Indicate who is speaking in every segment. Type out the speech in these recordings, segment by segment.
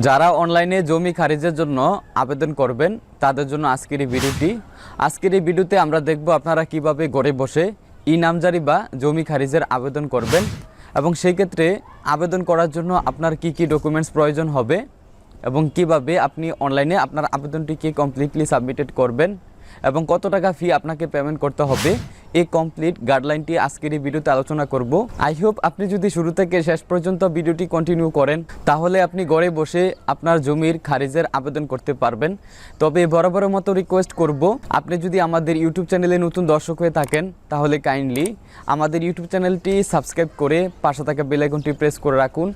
Speaker 1: যারা অনলাইনে জমি খারিজের জন্য আবেদন করবেন, তাদের জন্য আজকের এই ভিডিওটি। আজকের এই ভিডিওতে আমরা দেখব আপনারা কীভাবে ঘরে বসে ই নামজারি বা জমি খারিজের আবেদন করবেন এবং সেই ক্ষেত্রে আবেদন করার জন্য আপনার কি কি ডকুমেন্টস প্রয়োজন হবে এবং কীভাবে আপনি অনলাইনে আপনার আবেদনটিকে কমপ্লিটলি সাবমিটেড করবেন এবং কত টাকা ফি আপনাকে পেমেন্ট করতে হবে এই কমপ্লিট গাইডলাইনটি আজকের এই ভিডিওতে আলোচনা করব। আই হোপ আপনি যদি শুরু থেকে শেষ পর্যন্ত ভিডিওটি কন্টিনিউ করেন, তাহলে আপনি ঘরে বসে আপনার জমির খারিজের আবেদন করতে পারবেন। তবে বরাবরের মতো রিকোয়েস্ট করব, আপনি যদি আমাদের ইউটিউব চ্যানেলে নতুন দর্শক হয়ে থাকেন, তাহলে কাইন্ডলি আমাদের ইউটিউব চ্যানেলটি সাবস্ক্রাইব করে পাশে থাকা বেল আইকনটি প্রেস করে রাখুন,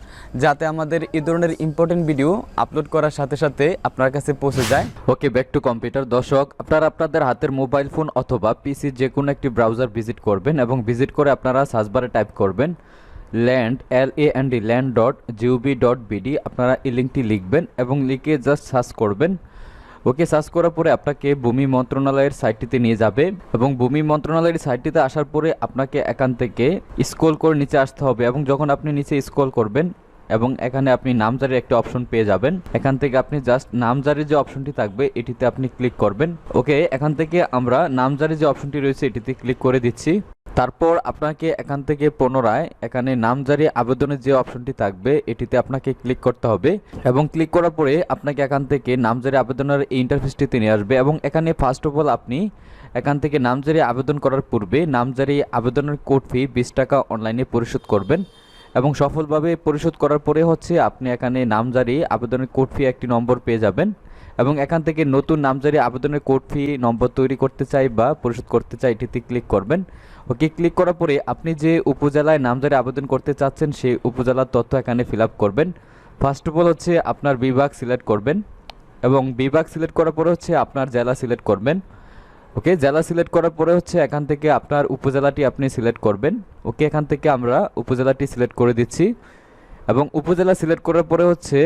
Speaker 1: যাতে আমাদের এই ধরনের ইম্পর্টেন্ট ভিডিও আপলোড করার সাথে সাথে আপনার কাছে পৌঁছে যায়।
Speaker 2: ওকে ব্যাক টু কম্পিউটার দর্শক, আপনারা আপনাদের হাতের মোবাইল ফোন অথবা পিসি যে কোনো একটি ব্রাউজার ভিজিট করবেন এবং ভিজিট করে আপনারা সার্চবারে টাইপ করবেন land L A N D land dot GOB dot BD আপনারা এই লিঙ্কটি লিখবেন এবং লিখে জাস্ট সার্চ করবেন ওকে সার্চ করার পরে আপনাকে ভূমি মন্ত্রণালয়ের সাইটটিতে নিয়ে যাবে এবং ভূমি মন্ত্রণালয়ের সাইটটিতে আসার পরে আপনাকে এখান থেকে স্ক্রল করে নিচে আসতে হবে এবং যখন আপনি নিচে স্ক্রল করবেন এবং এখানে আপনি নামজারির একটা অপশন পেয়ে যাবেন। এখান থেকে আপনি জাস্ট নামজারির যে অপশনটি থাকবে, এটিতে আপনি ক্লিক করবেন। ওকে, এখান থেকে আমরা নামজারির যে অপশনটি রয়েছে, এটিতে ক্লিক করে দিচ্ছি। তারপর আপনাকে এখান থেকে পুনরায় এখানে নামজারি আবেদনের যে অপশনটি থাকবে, এটিতে আপনাকে ক্লিক করতে হবে এবং ক্লিক করার পরে আপনাকে এখান থেকে নামজারি আবেদনের এই ইন্টারফেসটিতে নিয়ে আসবে এবং এখানে ফার্স্ট অফ অল আপনি এখান থেকে নামজারি আবেদন করার পূর্বে নামজারি আবেদনের কোড ফি বিশ টাকা অনলাইনে পরিশোধ করবেন। এবং সফলভাবে পরিশোধ করার পরে হচ্ছে আপনি এখানে নামজারি আবেদনের কোড ফি একটি নম্বর পেয়ে যাবেন এবং এখান থেকে নতুন নামজারি আবেদনের কোড ফি নম্বর তৈরি করতে চাই বা পরিশোধ করতে চাই এটিতে ক্লিক করবেন। ওকে, ক্লিক করার পরে আপনি যে উপজেলায় নামজারি আবেদন করতে চাচ্ছেন সেই উপজেলার তথ্য এখানে ফিল করবেন। ফার্স্ট অফ অল হচ্ছে আপনার বিভাগ সিলেক্ট করবেন এবং বিভাগ সিলেক্ট করার পরে হচ্ছে আপনার জেলা সিলেক্ট করবেন। ওকে জেলা সিলেক্ট করার পরে হচ্ছে এখান থেকে আপনার উপজেলাটি আপনি সিলেক্ট করবেন। ওকে এখান থেকে আমরা উপজেলাটি সিলেক্ট করে দিচ্ছি। এবং উপজেলা সিলেক্ট করার পরে হচ্ছে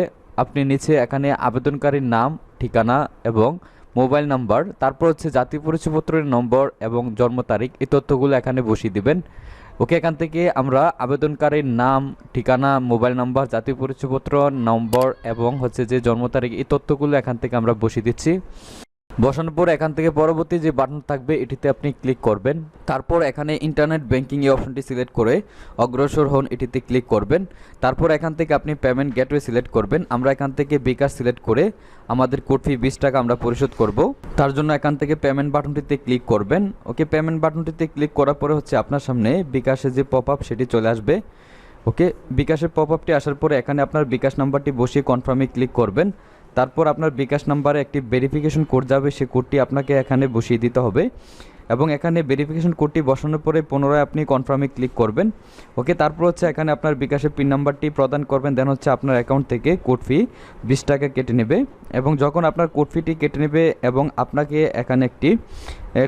Speaker 2: আপনি নিচে এখানে আবেদনকারীর নাম, ঠিকানা এবং মোবাইল নাম্বার, তারপর হচ্ছে জাতীয় পরিচয়পত্রের নম্বর এবং জন্ম তারিখ এই তথ্যগুলো এখানে বসিয়ে দিবেন। ওকে এখান থেকে আমরা আবেদনকারীর নাম, ঠিকানা, মোবাইল নাম্বার জাতীয় পরিচয়পত্র, নম্বর এবং হচ্ছে যে জন্ম তারিখ এই তথ্যগুলো এখান থেকে আমরা বসিয়ে দিচ্ছি। বসানোর পর এখান থেকে পরবর্তী যে বাটন থাকবে, এটিতে আপনি ক্লিক করবেন। তারপর এখানে ইন্টারনেট ব্যাংকিং এই অপশনটি সিলেক্ট করে অগ্রসর হন, এটিতে ক্লিক করবেন। তারপর এখান থেকে আপনি পেমেন্ট গেটওয়ে সিলেক্ট করবেন। আমরা এখান থেকে বিকাশ সিলেক্ট করে আমাদের কোড ফি বিশ টাকা আমরা পরিশোধ করব। তার জন্য এখান থেকে পেমেন্ট বাটনটিতে ক্লিক করবেন। ওকে পেমেন্ট বাটনটিতে ক্লিক করার পরে হচ্ছে আপনার সামনে বিকাশের যে পপ আপ সেটি চলে আসবে। ওকে বিকাশের পপ আপটি আসার পরে এখানে আপনার বিকাশ নাম্বারটি বসিয়ে কনফার্মে ক্লিক করবেন। তারপর আপনার বিকাশ নাম্বারে একটি ভেরিফিকেশন কোড যাবে সেই কোডটি আপনাকে এখানে বসিয়ে দিতে হবে। এবং এখানে ভেরিফিকেশন কোডটি বসানোর পরে পুনরায় আপনি কনফার্মে ক্লিক করবেন। ওকে, তারপর হচ্ছে এখানে আপনার বিকাশের পিন নাম্বারটি প্রদান করবেন দেন হচ্ছে আপনার অ্যাকাউন্ট থেকে কোড ফি বিশ টাকা কেটে নেবে। এবং যখন আপনার কোড ফিটি কেটে নেবে এবং আপনাকে এখানে একটি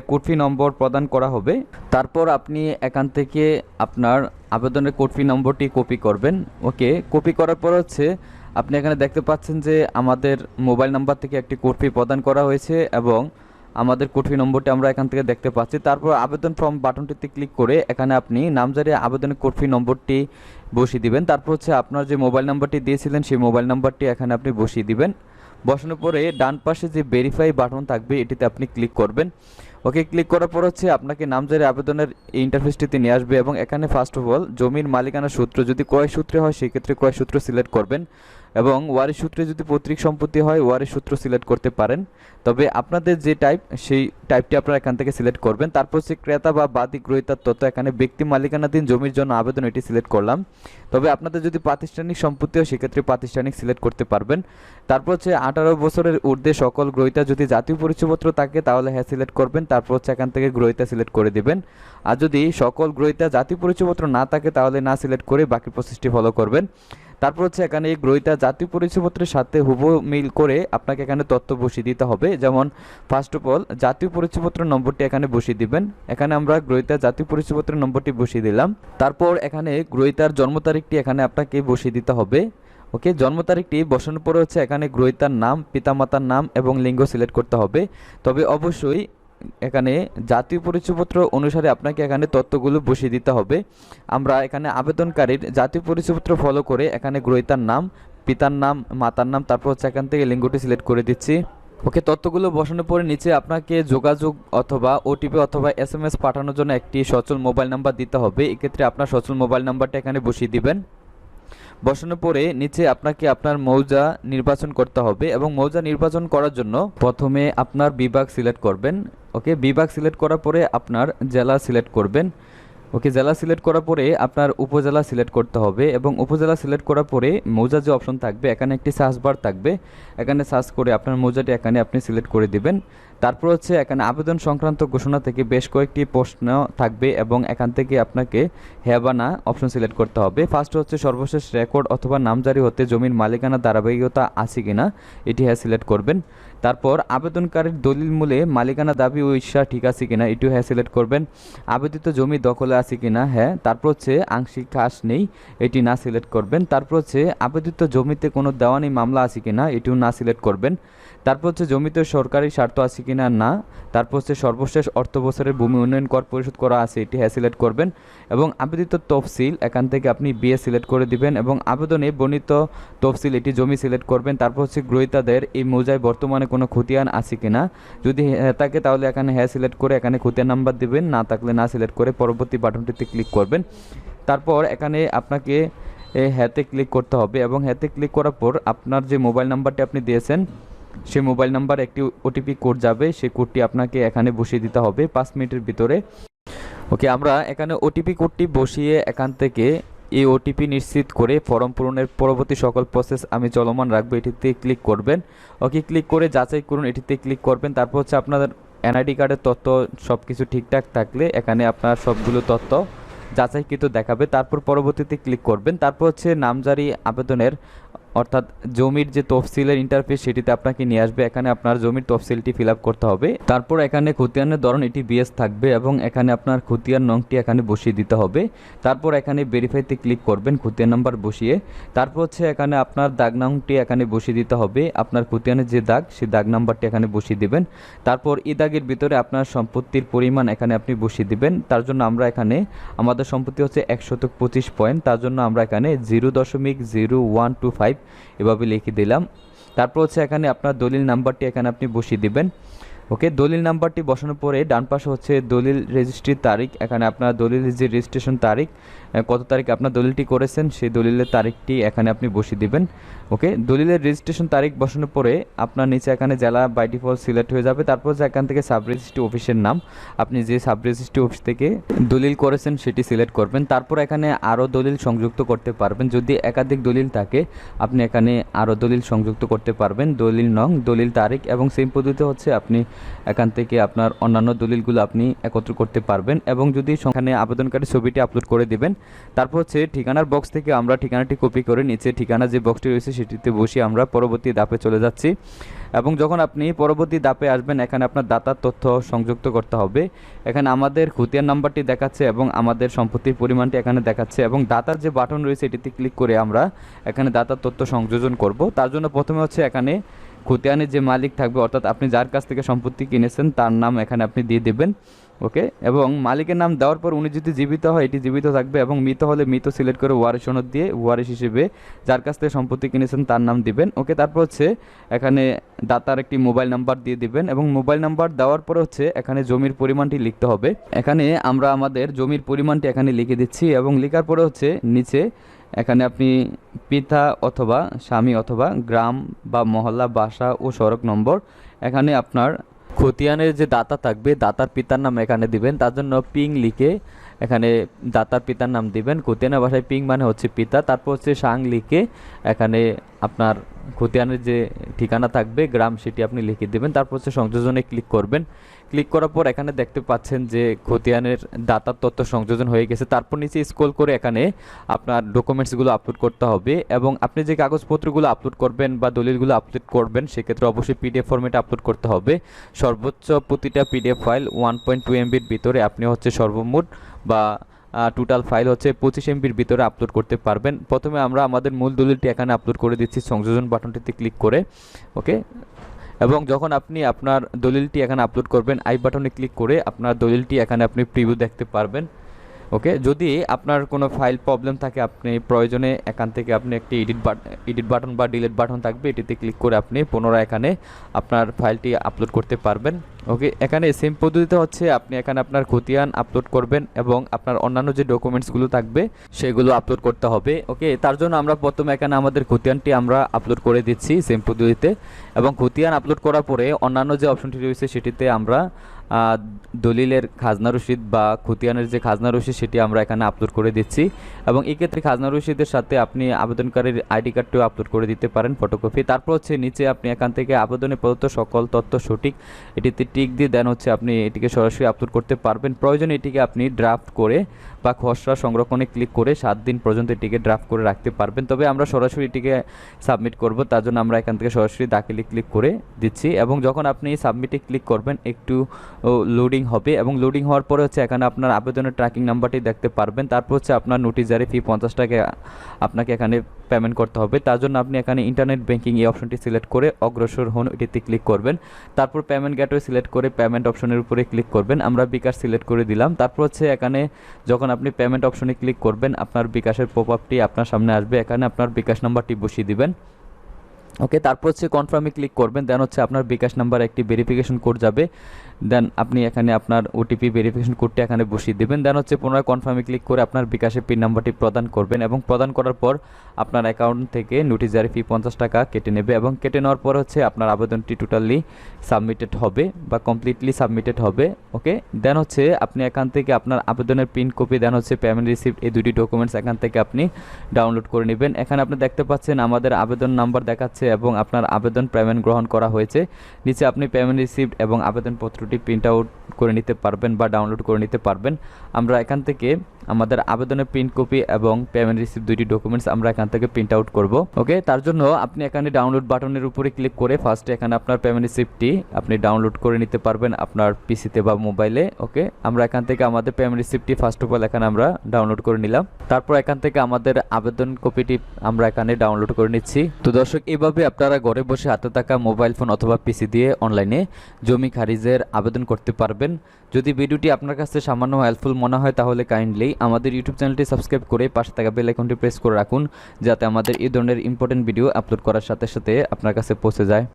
Speaker 2: কোড ফি নম্বর প্রদান করা হবে, তারপর আপনি এখান থেকে আপনার আবেদনের কোড ফি নম্বরটি কপি করবেন। ওকে কপি করার পর হচ্ছে আপনি এখানে দেখতে পাচ্ছেন যে আমাদের মোবাইল নাম্বার থেকে একটি কোডফি প্রদান করা হয়েছে এবং আমাদের কোড ফি নম্বরটি আমরা এখান থেকে দেখতে পাচ্ছি। তারপর আবেদন ফর্ম বাটনটিতে ক্লিক করে এখানে আপনি নামজারি আবেদনের কোড ফি নম্বরটি বসিয়ে দিবেন। তারপর হচ্ছে আপনার যে মোবাইল নাম্বারটি দিয়েছিলেন, সেই মোবাইল নাম্বারটি এখানে আপনি বসিয়ে দিবেন। বসানোর পরে ডান পাশে যে ভেরিফাই বাটন থাকবে, এটিতে আপনি ক্লিক করবেন। ওকে ক্লিক করার পর হচ্ছে আপনাকে নামজারি আবেদনের ইন্টারফেসটিতে নিয়ে আসবে এবং এখানে ফার্স্ট অফ অল জমির মালিকানা সূত্র, যদি ক্রয় সূত্রে হয়, সেক্ষেত্রে ক্রয় সূত্র সিলেক্ট করবেন। এবং ওয়ারিশ সূত্রে যদি পৈতৃক সম্পত্তি হয়, ওয়ারিশ সূত্র সিলেক্ট করতে পারেন। তবে আপনাদের যে টাইপ সেই টাইপটি আপনারা এখান থেকে সিলেক্ট করবেন। তারপর হচ্ছে ক্রেতা বা বাদী গ্রহিতার তথ্য এখানে ব্যক্তি মালিকানাধীন জমির জন্য আবেদন এটি সিলেক্ট করলাম। তবে আপনাদের যদি প্রাতিষ্ঠানিক সম্পত্তি হয়, সেক্ষেত্রে প্রাতিষ্ঠানিক সিলেক্ট করতে পারবেন। তারপর হচ্ছে আঠারো বছরের ঊর্ধ্বে সকল গ্রহিতা যদি জাতীয় পরিচয়পত্র থাকে, তাহলে হ্যাঁ সিলেক্ট করবেন। তারপর হচ্ছে এখান থেকে গ্রহিতা সিলেক্ট করে দিবেন। আর যদি সকল গ্রহিতা জাতীয় পরিচয়পত্র না থাকে, তাহলে না সিলেক্ট করে বাকি প্রসেসটি ফলো করবেন। তারপর হচ্ছে এখানে এই গ্রহিতা জাতীয় পরিচয়পত্রের সাথে হুবহু মিল করে আপনাকে এখানে তথ্য বসিয়ে দিতে হবে। যেমন ফার্স্ট অফ অল জাতীয় পরিচয়পত্র নম্বরটি এখানে বসিয়ে দিবেন। এখানে আমরা গ্রহিতা জাতীয় পরিচয়পত্রের নম্বরটি বসিয়ে দিলাম। তারপর এখানে গ্রহিতার জন্ম তারিখটি এখানে আপনাকে বসিয়ে দিতে হবে। ওকে, জন্ম তারিখটি বসানোর পরে হচ্ছে এখানে গ্রহিতার নাম, পিতামাতার নাম এবং লিঙ্গ সিলেক্ট করতে হবে। তবে অবশ্যই এখানে জাতীয় পরিচয়পত্র অনুসারে আপনাকে এখানে তথ্যগুলো বসিয়ে দিতে হবে। আমরা এখানে আবেদনকারীর জাতীয় পরিচয়পত্র ফলো করে এখানে গ্রহিতার নাম, পিতার নাম, মাতার নাম, তারপর হচ্ছে এখান থেকে লিঙ্গটি সিলেক্ট করে দিচ্ছি। ওকে, তথ্যগুলো বসানোর পরে নিচে আপনাকে যোগাযোগ অথবা ওটিপি অথবা এস এম এস পাঠানোর জন্য একটি সচল মোবাইল নাম্বার দিতে হবে। এক্ষেত্রে আপনার সচল মোবাইল নাম্বারটা এখানে বসিয়ে দিবেন। বসানোর পরে নিচে আপনাকে আপনার মৌজা নির্বাচন করতে হবে এবং মৌজা নির্বাচন করার জন্য প্রথমে আপনার বিভাগ সিলেক্ট করবেন। ওকে, বিভাগ সিলেক্ট করার পরে আপনার জেলা সিলেক্ট করবেন। ওকে জেলা সিলেক্ট করার পরে আপনার উপজেলা সিলেক্ট করতে হবে এবং উপজেলা সিলেক্ট করার পরে মৌজা যে অপশন থাকবে, এখানে একটি সার্চ বার থাকবে। এখানে সার্চ করে আপনার মৌজাটি এখানে আপনি সিলেক্ট করে দিবেন। তারপর হচ্ছে এখানে আবেদন সংক্রান্ত ঘোষণা থেকে বেশ কয়েকটি প্রশ্ন থাকবে এবং এখান থেকে আপনাকে হ্যাঁ বা না অপশন সিলেক্ট করতে হবে। ফার্স্ট হচ্ছে সর্বশেষ রেকর্ড অথবা নামজারি হতে জমির মালিকানা, ধারাবাহিকতা আছে কিনা, এটি হ্যাঁ সিলেক্ট করবেন। তারপর আবেদনকারীর দলিল মূলে মালিকানা দাবি ও ইচ্ছা ঠিক আছে কিনা এটিও হ্যাঁ সিলেক্ট করবেন। আবেদিত জমি দখলে আছে কিনা হ্যাঁ তারপর হচ্ছে আংশিক খাস নেই, এটি না সিলেক্ট করবেন। তারপর হচ্ছে আবেদিত জমিতে কোনো দেওয়ানি মামলা আছে কিনা এটিও না সিলেক্ট করবেন। তারপর হচ্ছে জমিতে সরকারি স্বার্থ আছে কিনা না, তারপর হচ্ছে সর্বশেষ অর্থ বছরের ভূমি উন্নয়ন কর পরিশোধ করা আছে, এটি হ্যাঁ সিলেক্ট করবেন। এবং আবেদিত তফসিল, এখান থেকে আপনি বিয়ে সিলেক্ট করে দিবেন এবং আবেদনে বর্ণিত তফসিল, এটি জমি সিলেক্ট করবেন। তারপর হচ্ছে গ্রহীতাদের এই মৌজায় বর্তমানে কোনো খতিয়ান আছে কিনা? যদি হ্যাঁ থাকে তাহলে এখানে হ্যাঁ সিলেক্ট করে এখানে খতিয়ান নাম্বার দিবেন, না থাকলে না সিলেক্ট করে পরবর্তী বাটনটিতে ক্লিক করবেন। তারপর এখানে আপনাকে হ্যাতে ক্লিক করতে হবে এবং হ্যাতে ক্লিক করার পর আপনার যে মোবাইল নাম্বারটি আপনি দিয়েছেন, সেই মোবাইল নাম্বার একটি ওটিপি কোড যাবে, সেই কোডটি আপনাকে এখানে বসিয়ে দিতে হবে পাঁচ মিনিটের ভিতরে। ওকে আমরা এখানে ওটিপি কোডটি বসিয়ে এখান থেকে এই ওটিপি নিশ্চিত করে ফর্ম পূরণের পরবর্তী সকল প্রসেস আমি চলমান রাখব, এটিতে ক্লিক করবেন। ওকে ক্লিক করে যাচাই করুন, এটিতে ক্লিক করবেন। তারপর হচ্ছে আপনাদের এনআইডি কার্ডের তথ্য সব কিছু ঠিকঠাক থাকলে এখানে আপনার সবগুলো তথ্য যাচাইকৃত দেখাবে। তারপর পরবর্তীতে ক্লিক করবেন। তারপর হচ্ছে নামজারি আবেদনের অর্থাৎ জমির যে তফসিলের ইন্টারফেস সেটিতে আপনাকে নিয়ে আসবে, এখানে আপনার জমির তফসিলটি ফিল করতে হবে। তারপর এখানে খতিয়ানের ধরন, এটি বিএস থাকবে এবং এখানে আপনার খতিয়ান নংটি এখানে বসিয়ে দিতে হবে। তারপর এখানে ভেরিফাইতে ক্লিক করবেন খতিয়ান নাম্বার বসিয়ে। তারপর হচ্ছে এখানে আপনার দাগ নংটি এখানে বসিয়ে দিতে হবে। আপনার খতিয়ানের যে দাগ, সেই দাগ নাম্বারটি এখানে বসিয়ে দিবেন। তারপর এই দাগের ভিতরে আপনার সম্পত্তির পরিমাণ এখানে আপনি বসিয়ে দিবেন। তার জন্য আমরা এখানে, আমাদের সম্পত্তি হচ্ছে একশত পঁচিশ পয়েন্ট তার জন্য আমরা এখানে জিরো দশমিক জিরো ওয়ান টু ফাইভ এভাবে লিখে দিলাম। তারপর হচ্ছে এখানে আপনার দলিল নাম্বারটি এখানে আপনি বসিয়ে দিবেন। ওকে, দলিল নাম্বারটি বসানোর পরে ডান পাশে হচ্ছে দলিল রেজিস্ট্রির তারিখ, এখানে আপনার দলিল যে রেজিস্ট্রেশন তারিখ কত তারিখ আপনার দলিলটি করেছেন, সেই দলিলের তারিখটি এখানে আপনি বসিয়ে দিবেন, ওকে? দলিলের রেজিস্ট্রেশন তারিখ বসানোর পরে আপনার নিচে এখানে জেলা বাই ডিফল্ট সিলেক্ট হয়ে যাবে, তারপর এখান থেকে সাব রেজিস্ট্রি অফিসের নাম, আপনি যে সাব রেজিস্ট্রি অফিস থেকে দলিল করেছেন সেটি সিলেক্ট করবেন, তারপর এখানে আরও দলিল সংযুক্ত করতে পারবেন, যদি একাধিক দলিল থাকে, আপনি এখানে আরও দলিল সংযুক্ত করতে পারবেন, দলিল নং, দলিল তারিখ এবং সেম পদ্ধতিতে হচ্ছে আপনি এখান থেকে আপনার অন্যান্য দলিলগুলো আপনি একত্র করতে পারবেন এবং যদি সেখানে আবেদনকারী ছবিটি আপলোড করে দিবেন তারপর হচ্ছে ঠিকানার বক্স থেকে আমরা ঠিকানাটি কপি করে নিচে ঠিকানা যে বক্সটি রয়েছে সেটিতে বসে আমরা পরবর্তী ধাপে চলে যাচ্ছি। এবং যখন আপনি পরবর্তী ধাপে আসবেন, এখানে আপনার দাতার তথ্য সংযুক্ত করতে হবে। এখানে আমাদের খুতিয়ার নাম্বারটি দেখাচ্ছে এবং আমাদের সম্পত্তির পরিমাণটি এখানে দেখাচ্ছে এবং দাতার যে বাটন রয়েছে এটিতে ক্লিক করে আমরা এখানে দাতার তথ্য সংযোজন করব। তার জন্য প্রথমে হচ্ছে এখানে খুতিয়ানের যে মালিক থাকবে, অর্থাৎ আপনি যার কাছ থেকে সম্পত্তি কিনেছেন, তার নাম এখানে আপনি দিয়ে দেবেন। ওকে? এবং মালিকের নাম দেওয়ার পর উনি যদি জীবিত হয়, এটি জীবিত থাকবে এবং মৃত হলে মৃত সিলেক্ট করে ওয়ারিশ সনদ দিয়ে ওয়ারিশ হিসেবে যার কাছ থেকে সম্পত্তি কিনেছেন তার নাম দিবেন। ওকে, তারপর হচ্ছে এখানে দাতার একটি মোবাইল নাম্বার দিয়ে দিবেন এবং মোবাইল নাম্বার দেওয়ার পর হচ্ছে এখানে জমির পরিমাণটি লিখতে হবে। এখানে আমরা আমাদের জমির পরিমাণটি এখানে লিখে দিচ্ছি এবং লেখার পরে হচ্ছে নিচে এখানে আপনি পিতা অথবা স্বামী অথবা গ্রাম বা মহল্লা, বাসা ও সড়ক নম্বর, এখানে আপনার খতিয়ানের যে দাতা থাকবে দাতার পিতার নাম এখানে দিবেন। তার জন্য পিং লিখে এখানে দাতার পিতার নাম দিবেন। খতিয়ানের ভাষায় পিং মানে হচ্ছে পিতা। তারপর হচ্ছে সাং লিখে এখানে আপনার খতিয়ানের যে ঠিকানা থাকবে, গ্রাম সেটি আপনি লিখে দেবেন। তারপর হচ্ছে সংযোজনে ক্লিক করবেন। ক্লিক করার পর এখানে দেখতে পাচ্ছেন যে খতিয়ানের দাতার তথ্য সংযোজন হয়ে গেছে। তারপর নিচে স্ক্রল করে এখানে আপনার ডকুমেন্টসগুলো আপলোড করতে হবে এবং আপনি যে কাগজপত্রগুলো আপলোড করবেন বা দলিলগুলো আপলোড করবেন, সেক্ষেত্রে অবশ্যই পিডিএফ ফর্মেটে আপলোড করতে হবে। সর্বোচ্চ প্রতিটা PDF file one point two এমবির ভিতরে আপনি হচ্ছে সর্বমোট বা টোটাল ফাইল হচ্ছে পঁচিশ এমবির ভিতরে আপলোড করতে পারবেন। প্রথমে আমরা আমাদের মূল দলিলটি এখানে আপলোড করে দিচ্ছি, সংযোজন বাটনটিতে ক্লিক করে ওকে এবং যখন আপনি আপনার দলিলটি এখানে আপলোড করবেন আই বাটনে ক্লিক করে আপনার দলিলটি এখানে আপনি প্রিভিউ দেখতে পারবেন। ওকে? যদি আপনার কোনো ফাইল প্রবলেম থাকে, আপনি প্রয়োজনে এখান থেকে আপনি একটি এডিট বাটন এডিট বাটন বা ডিলিট বাটন থাকবে, এটিতে ক্লিক করে আপনি পুনরায় এখানে আপনার ফাইলটি আপলোড করতে পারবেন, ওকে? এখানে সেম পদ্ধতিতে হচ্ছে, আপনি এখানে আপনার খতিয়ান আপলোড করবেন এবং আপনার অন্যান্য যে ডকুমেন্টসগুলো থাকবে, সেগুলো আপলোড করতে হবে, ওকে? তার জন্য আমরা প্রথমে এখানে আমাদের খতিয়ানটি আমরা আপলোড করে দিচ্ছি সেম পদ্ধতিতে এবং খতিয়ান আপলোড করার পরে অন্যান্য যে অপশনটি রয়েছে, সেটিতে আমরা দলিলের খাজনা রসিদ বা খতিয়ানের যে খাজনা রসিদ সেটি আমরা এখানে আপলোড করে দিচ্ছি। এবং এক্ষেত্রে খাজনা রসিদের সাথে আপনি আবেদনকারীর আইডি কার্ডটিও আপলোড করে দিতে পারেন ফটোকপি তারপর হচ্ছে নিচে আপনি এখান থেকে আবেদনে প্রদত্ত সকল তথ্য সঠিক, এটিতে টিক দিয়ে দেন হচ্ছে আপনি এটিকে সরাসরি আপলোড করতে পারবেন। প্রয়োজনে এটিকে আপনি ড্রাফট করে বা খসড়া সংরক্ষণে ক্লিক করে সাত দিন পর্যন্ত এটিকে ড্রাফট করে রাখতে পারবেন। তবে আমরা সরাসরি এটিকে সাবমিট করব, তার জন্য আমরা এখান থেকে সরাসরি দাখিলে ক্লিক করে দিচ্ছি। এবং যখন আপনি সাবমিটে ক্লিক করবেন, একটু লোডিং হবে এবং লোডিং হওয়ার পরে হচ্ছে এখানে আপনার আবেদনের ট্র্যাকিং নাম্বারটি দেখতে পারবেন। তারপর হচ্ছে আপনার নোটিশ জারি ফি পঞ্চাশ টাকা আপনাকে এখানে পেমেন্ট করতে হবে। তার জন্য আপনি এখানে ইন্টারনেট ব্যাংকিং এই অপশনটি সিলেক্ট করে অগ্রসর হন, এটিতে ক্লিক করবেন। তারপর পেমেন্ট গেটওয়ে সিলেক্ট করে পেমেন্ট অপশনের উপরে ক্লিক করবেন। আমরা বিকাশ সিলেক্ট করে দিলাম। তারপর হচ্ছে এখানে যখন আপনি পেমেন্ট অপশনে ক্লিক করবেন, আপনার বিকাশের আপটি আপনার সামনে আসবে। এখানে আপনার বিকাশ নাম্বারটি বসিয়ে দিবেন। ওকে তারপর হচ্ছে কনফার্মে ক্লিক করবেন। দেন হচ্ছে আপনার বিকাশ নাম্বার একটি ভেরিফিকেশন কোড যাবে। দেন আপনি এখানে আপনার ওটিপি ভেরিফিকেশন কোডটি এখানে বসিয়ে দেবেন। দেন হচ্ছে পুনরায় কনফার্মে ক্লিক করে আপনার বিকাশের পিন নাম্বারটি প্রদান করবেন এবং প্রদান করার পর আপনার অ্যাকাউন্ট থেকে নোটিশ জারি ফি পঞ্চাশ টাকা কেটে নেবে এবং কেটে নেওয়ার পর হচ্ছে আপনার আবেদনটি টোটালি সাবমিটেড হবে বা কমপ্লিটলি সাবমিটেড হবে ওকে দেন হচ্ছে আপনি এখান থেকে আপনার আবেদনের প্রিন্ট কপি দেন হচ্ছে পেমেন্ট রিসিপ্ট এই দুটি ডকুমেন্টস এখান থেকে আপনি ডাউনলোড করে নেবেন। এখানে আপনি দেখতে পাচ্ছেন আমাদের আবেদন নাম্বার দেখাচ্ছে এবং আপনার আবেদন পেমেন্ট গ্রহণ করা হয়েছে। নিচে আপনি পেমেন্ট রিসিপ্ট এবং আবেদনপত্রটি প্রিন্ট আউট করে নিতে পারবেন বা ডাউনলোড করে নিতে পারবেন। আমরা এখান থেকে আমাদের আবেদনের প্রিন্ট কপি এবং পেমেন্ট রিসিপ্ট দুইটি ডকুমেন্টস আমরা এখান থেকে প্রিন্ট আউট করব। ওকে তার জন্য আপনি এখানে ডাউনলোড বাটনের উপরে ক্লিক করে ফার্স্টে এখানে আপনার পেমেন্ট রিসিপ্টটি আপনি ডাউনলোড করে নিতে পারবেন আপনার পিসিতে বা মোবাইলে ওকে আমরা এখান থেকে আমাদের পেমেন্ট রিসিপ্টটি ফার্স্ট অফ অল এখানে আমরা ডাউনলোড করে নিলাম। তারপর এখান থেকে আমাদের আবেদন কপিটি আমরা এখানে ডাউনলোড করে নিচ্ছি। তো দর্শক, এভাবে আপনারা ঘরে বসে হাতে থাকা মোবাইল ফোন অথবা পিসি দিয়ে অনলাইনে জমি খারিজের আবেদন করতে পারবেন। যদি ভিডিওটি আপনার কাছে সামান্য হেল্পফুল মনে হয়, তাহলে কাইন্ডলি আমাদের ইউটিউব চ্যানেলটি সাবস্ক্রাইব করে পাশে থাকা বেল আইকনটি প্রেস করে রাখুন, যাতে আমাদের এই ধরনের ইম্পর্টেন্ট ভিডিও আপলোড করার সাথে সাথে আপনার কাছে পৌঁছে যায়।